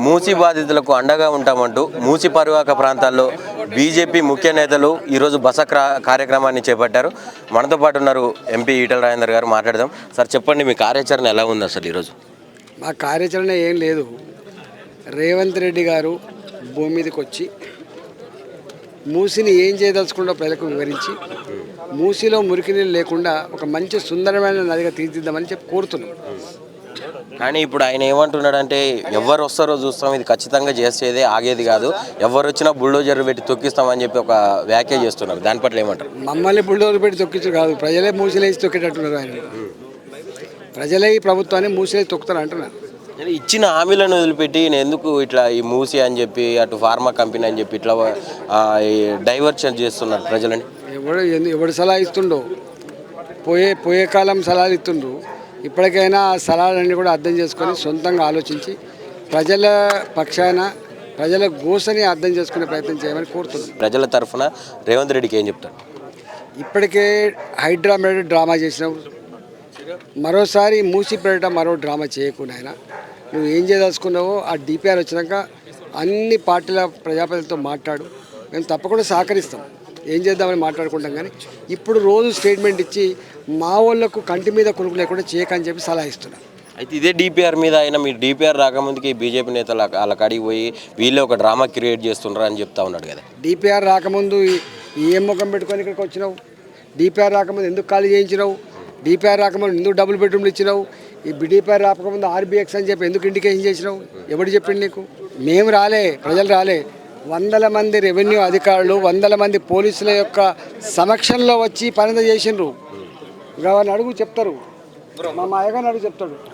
మూసి బాధితులకు అండగా ఉంటామంటూ మూసి పరివాహక ప్రాంతాల్లో బీజేపీ ముఖ్య నేతలు ఈరోజు బస క్రా- కార్యక్రమాన్ని చేపట్టారు. మనతో పాటు ఉన్నారు ఎంపీ ఈటల రాజేందర్ గారు మాట్లాడదాం. సార్ చెప్పండి మీ కార్యాచరణ ఎలా ఉంది అసలు ఈరోజు? మా కార్యాచరణ ఏం లేదు. రేవంత్ రెడ్డి గారు భూమి మీదకి వచ్చి మూసిని ఏం చేయదలుచుకుంటో ప్రజలకు వివరించి మూసిలో మురికి నీళ్ళు లేకుండా ఒక మంచి సుందరమైన నదిగా తీర్చిద్దామని చెప్పి కోరుతున్నాం. కానీ ఇప్పుడు ఆయన ఏమంటున్నాడంటే ఎవరు వస్తారో చూస్తాం ఇది ఖచ్చితంగా చేసేదే ఆగేది కాదు. ఎవరు వచ్చినా బుల్డోజర్ పెట్టి తొక్కిస్తామని చెప్పి ఒక వ్యాఖ్య చేస్తున్నారు. దాని పట్ల ఏమంటారు? మమ్మల్ని బుల్డోజర్ పెట్టి తొక్కించు కాదు ప్రజలే మూసిలేసి తొక్కేటట్టున్నారు ఆయన. ప్రజలే ఈ ప్రభుత్వాన్ని మూసిలేసి తొక్కుతారు అంటున్నారు. ఇచ్చిన హామీలను వదిలిపెట్టి నేను ఎందుకు ఇట్లా ఈ మూసి అని చెప్పి అటు ఫార్మా కంపెనీ అని చెప్పి ఇట్లా డైవర్షన్ చేస్తున్నారు ప్రజలని? ఎవడు ఎవడు సలహా ఇస్తుండో పోయే పోయే కాలం సలహాలు ఇస్తుండ్రు. ఇప్పటికైనా ఆ సలహాలన్నీ కూడా అర్థం చేసుకొని సొంతంగా ఆలోచించి ప్రజల పక్షాన ప్రజల గోసని అర్థం చేసుకునే ప్రయత్నం చేయమని కోరుతున్నాం ప్రజల తరఫున రేవంత్ రెడ్డికి ఏం చెప్తారు? ఇప్పటికే హైడ్రా మీద డ్రామా చేసినావు. మరోసారి మూసి పెట్ట మరో డ్రామా చేయకుండా ఆయన నువ్వు ఏం చేయదలుచుకున్నావో ఆ డిపిఆర్ వచ్చినాక అన్ని పార్టీల ప్రజాప్రతినిధులతో మాట్లాడు. మేము తప్పకుండా సహకరిస్తాం. ఏం చేద్దామని మాట్లాడుకుంటాం కానీ ఇప్పుడు రోజు స్టేట్మెంట్ ఇచ్చి మా వాళ్ళకు కంటి మీద కొనుక్కు లేకుండా చేయకని చెప్పి సలహా ఇస్తున్నాం. అయితే ఇదే డిపిఆర్ మీద అయినా మీరు డిపిఆర్ రాకముందుకి బీజేపీ నేతలు వాళ్ళ కాడికి పోయి వీళ్ళే ఒక డ్రామా క్రియేట్ చేస్తున్నారు అని చెప్తా ఉన్నాడు కదా. డిపిఆర్ రాకముందు ఈ- ఏం ముఖం పెట్టుకొని ఇక్కడికి వచ్చినావు? డిపిఆర్ రాకముందు ఎందుకు ఖాళీ చేయించినావు? డిపిఆర్ రాకముందు ఎందుకు డబుల్ బెడ్రూమ్లు ఇచ్చినావు? ఈ డిపిఆర్ రాకముందు ఆర్బీఎక్స్ అని చెప్పి ఎందుకు ఇండికేషన్ చేసినావు? ఎవడు చెప్పిండు నీకు? మేము రాలే ప్రజలు రాలే. వందల మంది రెవెన్యూ అధికారులు వందల మంది పోలీసుల యొక్క సమక్షంలో వచ్చి పని చేసిండ్రు. ఇంకా అడుగు చెప్తారు. మా మాయగా అడుగు చెప్తాడు.